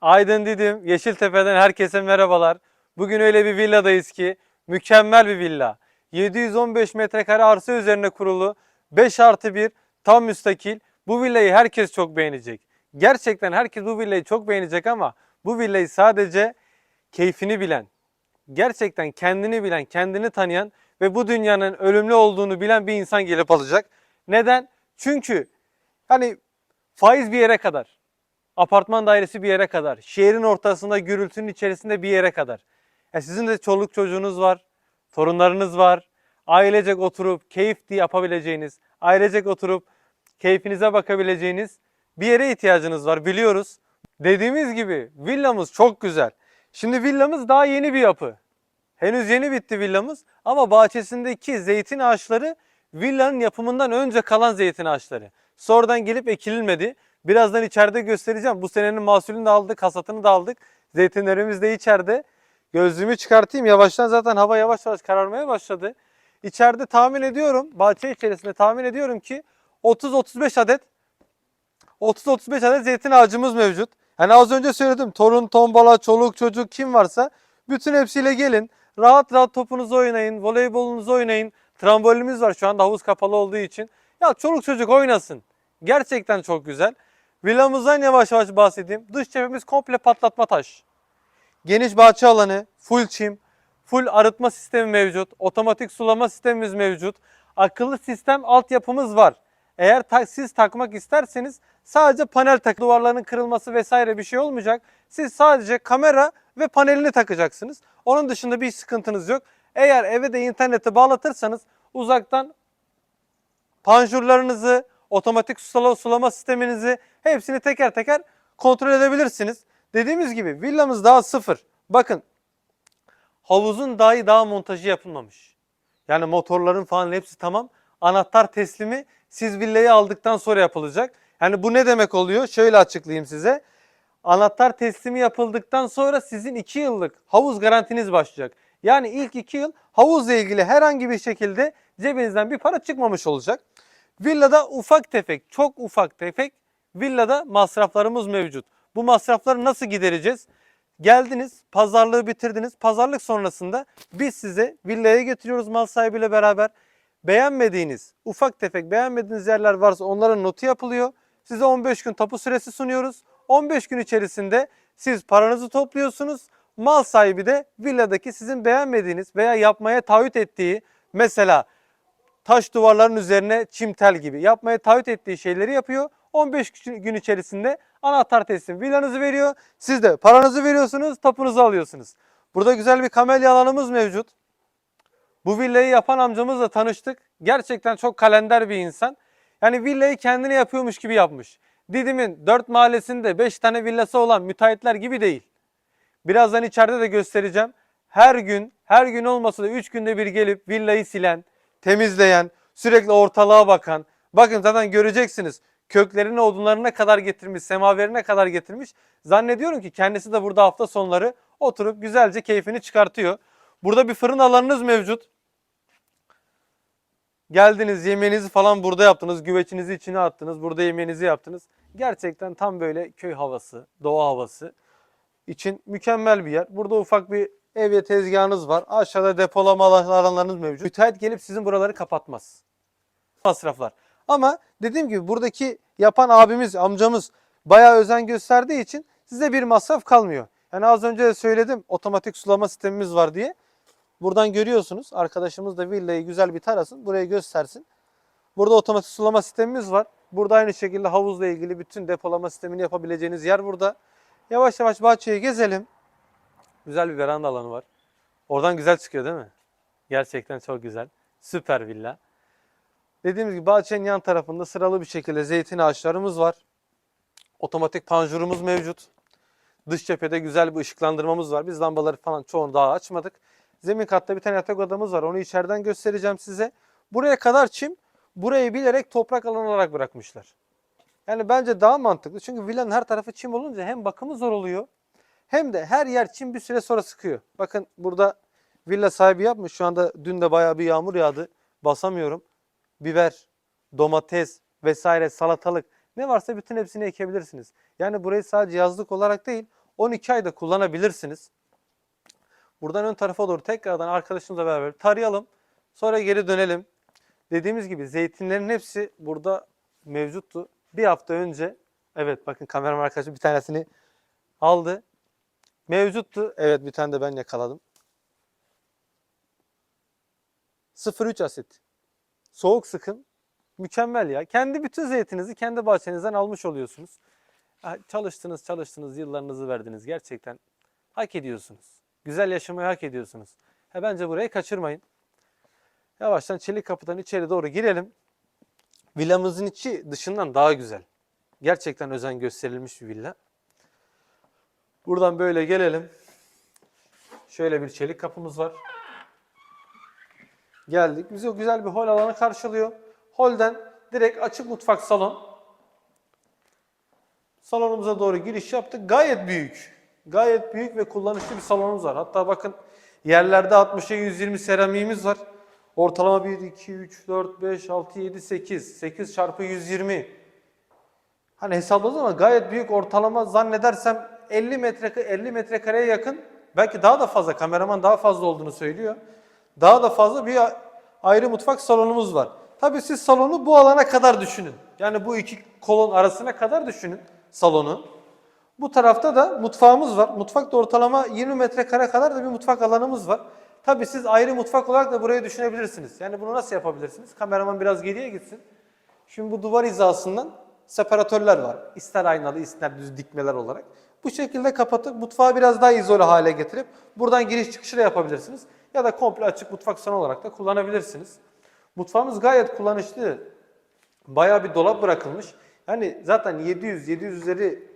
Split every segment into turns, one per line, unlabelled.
Aydın Didim, Yeşiltepe'den herkese merhabalar. Bugün öyle bir villadayız ki mükemmel bir villa. 715 metrekare arsa üzerine kurulu 5 artı 1 tam müstakil. Bu villayı herkes çok beğenecek. Gerçekten herkes bu villayı çok beğenecek ama bu villayı sadece keyfini bilen, gerçekten kendini bilen, kendini tanıyan ve bu dünyanın ölümlü olduğunu bilen bir insan gelip alacak. Neden? Çünkü hani faiz bir yere kadar, apartman dairesi bir yere kadar, şehrin ortasında gürültünün içerisinde bir yere kadar. E sizin de çoluk çocuğunuz var, torunlarınız var. Ailecek oturup keyif diye yapabileceğiniz, ailecek oturup keyfinize bakabileceğiniz bir yere ihtiyacınız var biliyoruz. Dediğimiz gibi villamız çok güzel. Şimdi villamız daha yeni bir yapı. Henüz yeni bitti villamız ama bahçesindeki zeytin ağaçları villanın yapımından önce kalan zeytin ağaçları. Sonradan gelip ekilmedi. Birazdan içeride göstereceğim. Bu senenin mahsulünü de aldık, hasatını da aldık. Zeytinlerimiz de içeride. Gözlüğümü çıkartayım. Yavaştan zaten hava yavaş yavaş kararmaya başladı. İçeride tahmin ediyorum, bahçe içerisinde tahmin ediyorum ki 30-35 adet 30-35 adet zeytin ağacımız mevcut. Hani az önce söyledim torun, tombala, çoluk, çocuk kim varsa bütün hepsiyle gelin. Rahat rahat topunuzu oynayın, voleybolunuzu oynayın. Trambolinimiz var şu anda havuz kapalı olduğu için. Ya çoluk çocuk oynasın. Gerçekten çok güzel. Villamızdan yavaş yavaş bahsedeyim. Dış cephemiz komple patlatma taş. Geniş bahçe alanı, full çim, full arıtma sistemi mevcut. Otomatik sulama sistemimiz mevcut. Akıllı sistem altyapımız var. Eğer ta- siz takmak isterseniz sadece panel tak duvarların kırılması vesaire bir şey olmayacak. Siz sadece kamera ve panelini takacaksınız. Onun dışında bir sıkıntınız yok. Eğer eve de internete bağlatırsanız uzaktan panjurlarınızı, otomatik sulama, sulama sisteminizi hepsini teker teker kontrol edebilirsiniz. Dediğimiz gibi villamız daha sıfır. Bakın havuzun dahi daha montajı yapılmamış. Yani motorların falan hepsi tamam. Anahtar teslimi siz villayı aldıktan sonra yapılacak. Yani bu ne demek oluyor? Şöyle açıklayayım size. Anahtar teslimi yapıldıktan sonra sizin 2 yıllık havuz garantiniz başlayacak. Yani ilk 2 yıl havuzla ilgili herhangi bir şekilde cebinizden bir para çıkmamış olacak. Villada ufak tefek, çok ufak tefek villada masraflarımız mevcut. Bu masrafları nasıl gidereceğiz? Geldiniz, pazarlığı bitirdiniz. Pazarlık sonrasında biz size villaya getiriyoruz mal sahibiyle beraber. Beğenmediğiniz, ufak tefek beğenmediğiniz yerler varsa onların notu yapılıyor. Size 15 gün tapu süresi sunuyoruz. 15 gün içerisinde siz paranızı topluyorsunuz. Mal sahibi de villadaki sizin beğenmediğiniz veya yapmaya taahhüt ettiği mesela taş duvarların üzerine çim tel gibi yapmaya taahhüt ettiği şeyleri yapıyor. 15 gün içerisinde anahtar teslim villanızı veriyor. Siz de paranızı veriyorsunuz, tapunuzu alıyorsunuz. Burada güzel bir kamelya alanımız mevcut. Bu villayı yapan amcamızla tanıştık. Gerçekten çok kalender bir insan. Yani villayı kendine yapıyormuş gibi yapmış. Didim'in 4 mahallesinde 5 tane villası olan müteahhitler gibi değil. Birazdan içeride de göstereceğim. Her gün, her gün olmasa da 3 günde bir gelip villayı silen, temizleyen, sürekli ortalığa bakan. Bakın zaten göreceksiniz. Köklerini odunlarına kadar getirmiş, semaverine kadar getirmiş. Zannediyorum ki kendisi de burada hafta sonları oturup güzelce keyfini çıkartıyor. Burada bir fırın alanınız mevcut. Geldiniz yemeğinizi falan burada yaptınız. Güveçinizi içine attınız. Burada yemeğinizi yaptınız. Gerçekten tam böyle köy havası, doğa havası için mükemmel bir yer. Burada ufak bir ev ve tezgahınız var. Aşağıda depolama alanlarınız mevcut. Müteahhit gelip sizin buraları kapatmaz. Masraflar. Ama dediğim gibi buradaki yapan abimiz, amcamız bayağı özen gösterdiği için size bir masraf kalmıyor. Yani az önce de söyledim otomatik sulama sistemimiz var diye. Buradan görüyorsunuz. Arkadaşımız da villayı güzel bir tarasın. Burayı göstersin. Burada otomatik sulama sistemimiz var. Burada aynı şekilde havuzla ilgili bütün depolama sistemini yapabileceğiniz yer burada. Yavaş yavaş bahçeyi gezelim. Güzel bir veranda alanı var. Oradan güzel çıkıyor değil mi? Gerçekten çok güzel. Süper villa. Dediğimiz gibi bahçenin yan tarafında sıralı bir şekilde zeytin ağaçlarımız var. Otomatik panjurumuz mevcut. Dış cephede güzel bir ışıklandırmamız var. Biz lambaları falan çoğunu daha açmadık. Zemin katta bir tane yatak odamız var. Onu içeriden göstereceğim size. Buraya kadar çim. Burayı bilerek toprak alan olarak bırakmışlar. Yani bence daha mantıklı. Çünkü villanın her tarafı çim olunca hem bakımı zor oluyor. Hem de her yer çim bir süre sonra sıkıyor. Bakın burada villa sahibi yapmış. Şu anda dün de bayağı bir yağmur yağdı. Basamıyorum. Biber, domates vesaire salatalık ne varsa bütün hepsini ekebilirsiniz. Yani burayı sadece yazlık olarak değil 12 ayda kullanabilirsiniz. Buradan ön tarafa doğru tekrardan arkadaşımızla beraber tarayalım. Sonra geri dönelim. Dediğimiz gibi zeytinlerin hepsi burada mevcuttu. Bir hafta önce evet bakın kameraman arkadaşım bir tanesini aldı. Mevcuttu. Evet bir tane de ben yakaladım. 0.3 asit. Soğuk sıkım. Mükemmel ya. Kendi bütün zeytinizi kendi bahçenizden almış oluyorsunuz. Çalıştınız çalıştınız yıllarınızı verdiniz. Gerçekten hak ediyorsunuz. Güzel yaşamayı hak ediyorsunuz. Ha, bence burayı kaçırmayın. Yavaştan çelik kapıdan içeri doğru girelim. Villamızın içi dışından daha güzel. Gerçekten özen gösterilmiş bir villa. Buradan böyle gelelim. Şöyle bir çelik kapımız var. Geldik. Bizi o güzel bir hol alanı karşılıyor. Holden direkt açık mutfak salon. Salonumuza doğru giriş yaptık. Gayet büyük. Gayet büyük ve kullanışlı bir salonumuz var. Hatta bakın yerlerde 60'a 120 seramiğimiz var. Ortalama 1, 2, 3, 4, 5, 6, 7, 8. 8 çarpı 120. Hani hesapladım ama gayet büyük ortalama zannedersem 50 metre 50 metrekareye yakın belki daha da fazla kameraman daha fazla olduğunu söylüyor. Daha da fazla bir ayrı mutfak salonumuz var. Tabii siz salonu bu alana kadar düşünün. Yani bu iki kolon arasına kadar düşünün salonu. Bu tarafta da mutfağımız var. Mutfakta ortalama 20 metrekare kadar da bir mutfak alanımız var. Tabii siz ayrı mutfak olarak da burayı düşünebilirsiniz. Yani bunu nasıl yapabilirsiniz? Kameraman biraz geriye gitsin. Şimdi bu duvar hizasından separatörler var. İster aynalı ister düz dikmeler olarak. Bu şekilde kapatıp mutfağı biraz daha izole hale getirip buradan giriş çıkışı da yapabilirsiniz. Ya da komple açık mutfak salonu olarak da kullanabilirsiniz. Mutfağımız gayet kullanışlı. Bayağı bir dolap bırakılmış. Yani zaten 700 700 üzeri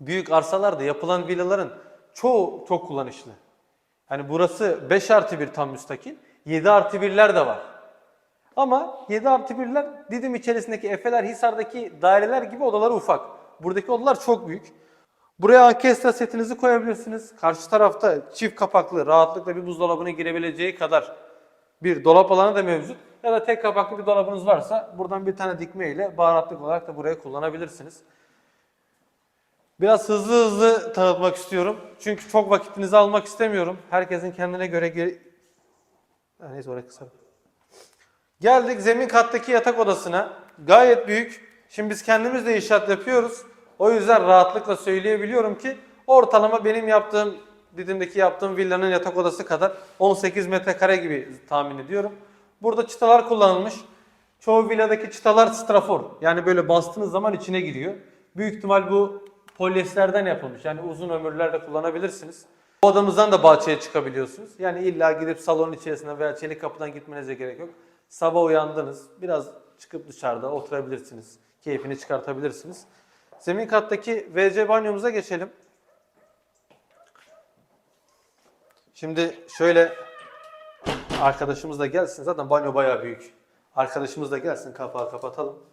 büyük arsalarda yapılan villaların çoğu çok kullanışlı. Yani burası 5 artı 1 tam müstakil. 7 artı 1'ler de var. Ama 7 artı 1'ler Didim içerisindeki Efeler, Hisar'daki daireler gibi odaları ufak. Buradaki odalar çok büyük. Buraya ankestra setinizi koyabilirsiniz. Karşı tarafta çift kapaklı, rahatlıkla bir buzdolabına girebileceği kadar bir dolap alanı da mevcut. Ya da tek kapaklı bir dolabınız varsa buradan bir tane dikme ile baharatlık olarak da buraya kullanabilirsiniz. Biraz hızlı hızlı tanıtmak istiyorum. Çünkü çok vakitinizi almak istemiyorum. Herkesin kendine göre neyse oraya kısa. Geldik zemin kattaki yatak odasına. Gayet büyük. Şimdi biz kendimiz de inşaat yapıyoruz. O yüzden rahatlıkla söyleyebiliyorum ki ortalama benim yaptığım Didim'deki yaptığım villanın yatak odası kadar 18 metrekare gibi tahmin ediyorum. Burada çıtalar kullanılmış. Çoğu villadaki çıtalar strafor. Yani böyle bastığınız zaman içine giriyor. Büyük ihtimal bu polyesterden yapılmış. Yani uzun ömürlerde kullanabilirsiniz. Bu odamızdan da bahçeye çıkabiliyorsunuz. Yani illa gidip salonun içerisine veya çelik kapıdan gitmenize gerek yok. Sabah uyandınız. Biraz çıkıp dışarıda oturabilirsiniz. Keyfini çıkartabilirsiniz. Zemin kattaki WC banyomuza geçelim. Şimdi şöyle arkadaşımız da gelsin. Zaten banyo bayağı büyük. Arkadaşımız da gelsin kapağı kapatalım.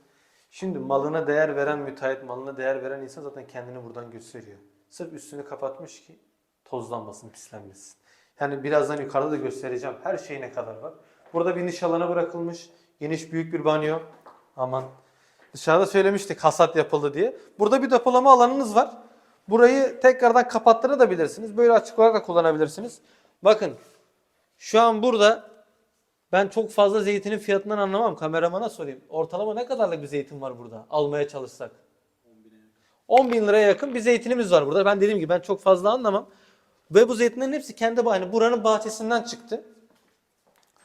Şimdi malına değer veren müteahhit, malına değer veren insan zaten kendini buradan gösteriyor. Sırf üstünü kapatmış ki tozlanmasın, pislenmesin. Yani birazdan yukarıda da göstereceğim. Her şey ne kadar var. Burada bir niş alanı bırakılmış. Geniş büyük bir banyo. Aman. Dışarıda söylemiştik hasat yapıldı diye. Burada bir depolama alanınız var. Burayı tekrardan kapattırabilirsiniz. Böyle açık olarak da kullanabilirsiniz. Bakın şu an burada ben çok fazla zeytinin fiyatından anlamam. Kameramana sorayım. Ortalama ne kadarlık bir zeytin var burada almaya çalışsak? 10 bin liraya yakın bir zeytinimiz var burada. Ben dediğim gibi ben çok fazla anlamam. Ve bu zeytinlerin hepsi kendi bahane. Buranın bahçesinden çıktı.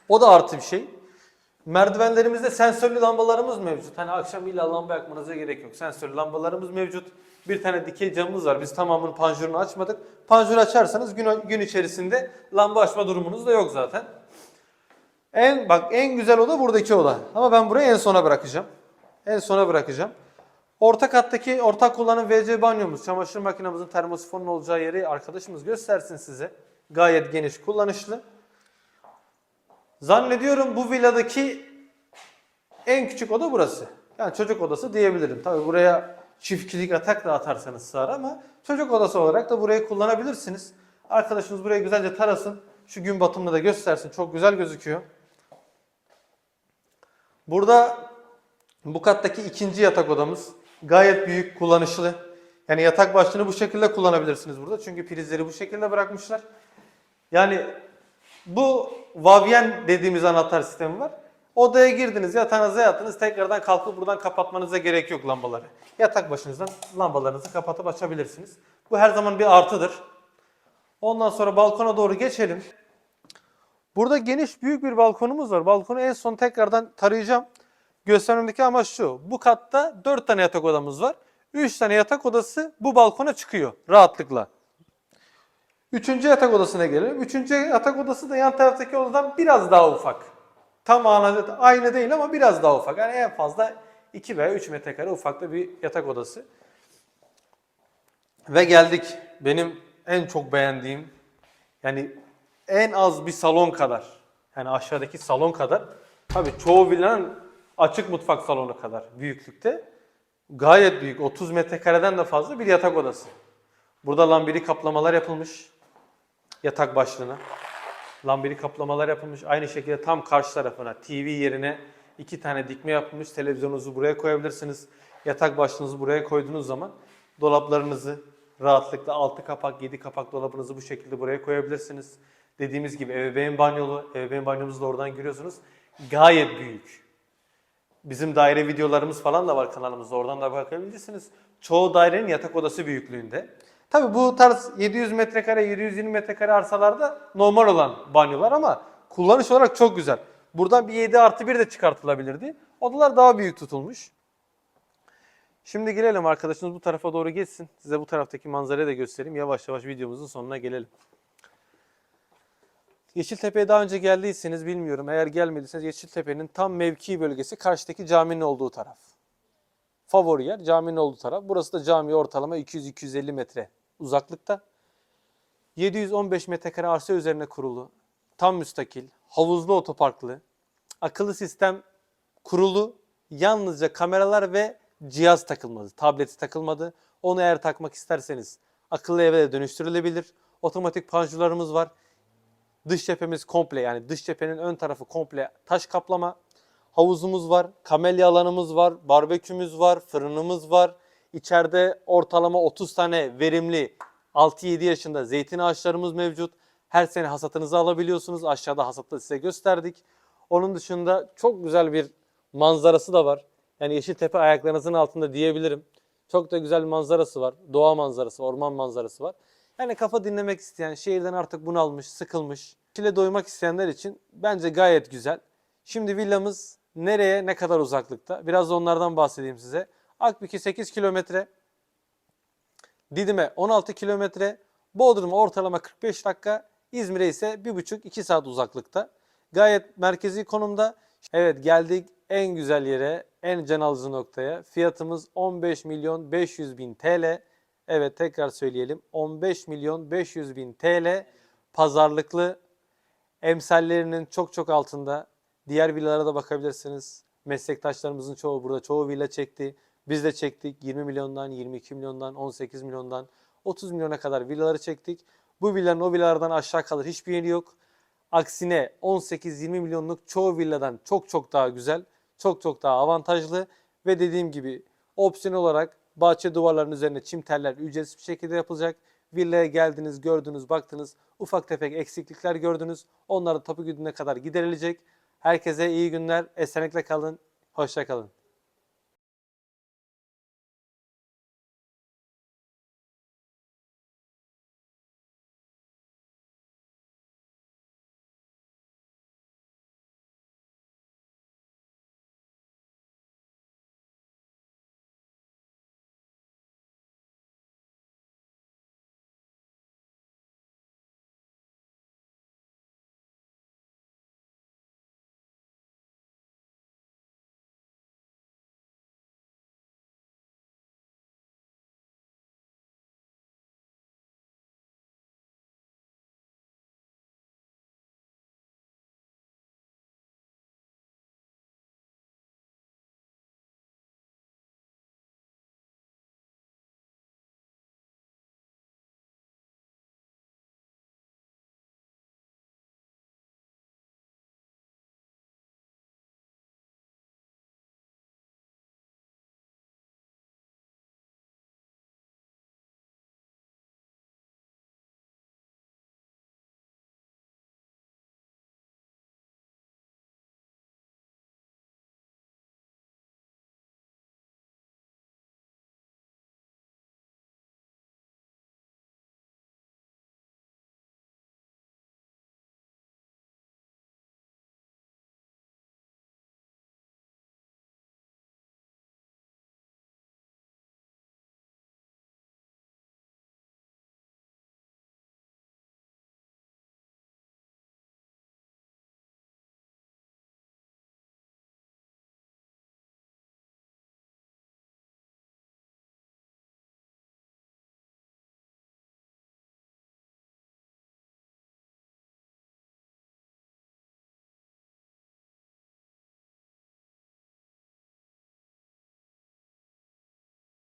O da artı bir şey. Merdivenlerimizde sensörlü lambalarımız mevcut. Hani akşam illa lamba yakmanıza gerek yok. Sensörlü lambalarımız mevcut. Bir tane dikey camımız var. Biz tamamının panjurunu açmadık. Panjuru açarsanız gün, gün içerisinde lamba açma durumunuz da yok zaten. En bak en güzel oda buradaki oda. Ama ben burayı en sona bırakacağım. En sona bırakacağım. Orta kattaki ortak kullanım WC banyomuz, çamaşır makinemizin termosifonun olacağı yeri arkadaşımız göstersin size. Gayet geniş, kullanışlı. Zannediyorum bu villadaki en küçük oda burası. Yani çocuk odası diyebilirim. Tabi buraya çiftçilik atak da atarsanız sığar ama çocuk odası olarak da burayı kullanabilirsiniz. Arkadaşınız burayı güzelce tarasın. Şu gün batımını da göstersin. Çok güzel gözüküyor. Burada bu kattaki ikinci yatak odamız. Gayet büyük, kullanışlı. Yani yatak başlığını bu şekilde kullanabilirsiniz burada. Çünkü prizleri bu şekilde bırakmışlar. Yani bu Vavien dediğimiz anahtar sistemi var. Odaya girdiniz, yatağınıza yattınız. Tekrardan kalkıp buradan kapatmanıza gerek yok lambaları. Yatak başınızdan lambalarınızı kapatıp açabilirsiniz. Bu her zaman bir artıdır. Ondan sonra balkona doğru geçelim. Burada geniş büyük bir balkonumuz var. Balkonu en son tekrardan tarayacağım. Göstermemdeki amaç şu. Bu katta 4 tane yatak odamız var. 3 tane yatak odası bu balkona çıkıyor rahatlıkla. Üçüncü yatak odasına gelelim. Üçüncü yatak odası da yan taraftaki odadan biraz daha ufak. Tam anlamda aynı değil ama biraz daha ufak. Yani en fazla 2 veya 3 metrekare ufakta bir yatak odası. Ve geldik benim en çok beğendiğim yani en az bir salon kadar. Yani aşağıdaki salon kadar. Tabii çoğu villanın açık mutfak salonu kadar büyüklükte. Gayet büyük. 30 metrekareden de fazla bir yatak odası. Burada lambiri kaplamalar yapılmış. Yatak başlığına. Lambiri kaplamalar yapılmış. Aynı şekilde tam karşı tarafına TV yerine iki tane dikme yapılmış. Televizyonunuzu buraya koyabilirsiniz. Yatak başlığınızı buraya koyduğunuz zaman dolaplarınızı rahatlıkla 6 kapak, 7 kapak dolabınızı bu şekilde buraya koyabilirsiniz. Dediğimiz gibi ebeveyn banyolu, ebeveyn banyomuzu da oradan görüyorsunuz. Gayet büyük. Bizim daire videolarımız falan da var kanalımızda. Oradan da bakabilirsiniz. Çoğu dairenin yatak odası büyüklüğünde. Tabii bu tarz 700 metrekare, 720 metrekare arsalarda normal olan banyolar ama kullanış olarak çok güzel. Buradan bir 7 artı 1 de çıkartılabilirdi. Odalar daha büyük tutulmuş. Şimdi gelelim arkadaşınız bu tarafa doğru geçsin. Size bu taraftaki manzarayı da göstereyim. Yavaş yavaş videomuzun sonuna gelelim. Yeşiltepe'ye daha önce geldiyseniz bilmiyorum. Eğer gelmediyseniz Yeşiltepe'nin tam mevki bölgesi karşıdaki caminin olduğu taraf. Favori yer caminin olduğu taraf. Burası da cami ortalama 200-250 metre uzaklıkta. 715 metrekare arsa üzerine kurulu. Tam müstakil, havuzlu otoparklı, akıllı sistem kurulu. Yalnızca kameralar ve cihaz takılmadı. Tableti takılmadı. Onu eğer takmak isterseniz akıllı eve de dönüştürülebilir. Otomatik panjurlarımız var. Dış cephemiz komple yani dış cephenin ön tarafı komple taş kaplama. Havuzumuz var, kamelya alanımız var, barbekümüz var, fırınımız var. İçeride ortalama 30 tane verimli 6-7 yaşında zeytin ağaçlarımız mevcut. Her sene hasatınızı alabiliyorsunuz. Aşağıda hasatı size gösterdik. Onun dışında çok güzel bir manzarası da var. Yani Yeşiltepe ayaklarınızın altında diyebilirim. Çok da güzel bir manzarası var. Doğa manzarası, orman manzarası var. Yani kafa dinlemek isteyen, şehirden artık bunalmış, sıkılmış, çile doymak isteyenler için bence gayet güzel. Şimdi villamız nereye, ne kadar uzaklıkta? Biraz da onlardan bahsedeyim size. Akbükü 8 kilometre, Didim'e 16 kilometre, Bodrum'a ortalama 45 dakika, İzmir'e ise 1,5-2 saat uzaklıkta. Gayet merkezi konumda. Evet geldik en güzel yere, en can alıcı noktaya. Fiyatımız 15 milyon 500 bin TL. Evet tekrar söyleyelim. 15 milyon 500 bin TL pazarlıklı emsallerinin çok çok altında. Diğer villalara da bakabilirsiniz. Meslektaşlarımızın çoğu burada. Çoğu villa çekti. Biz de çektik. 20 milyondan, 22 milyondan, 18 milyondan, 30 milyona kadar villaları çektik. Bu villanın o villalardan aşağı kalır hiçbir yeri yok. Aksine 18-20 milyonluk çoğu villadan çok çok daha güzel, çok çok daha avantajlı ve dediğim gibi opsiyon olarak bahçe duvarlarının üzerine çim teller ücretsiz bir şekilde yapılacak. Villaya geldiniz, gördünüz, baktınız, ufak tefek eksiklikler gördünüz. Onlar da tapu güdüne kadar giderilecek. Herkese iyi günler, esenlikle kalın, hoşça kalın.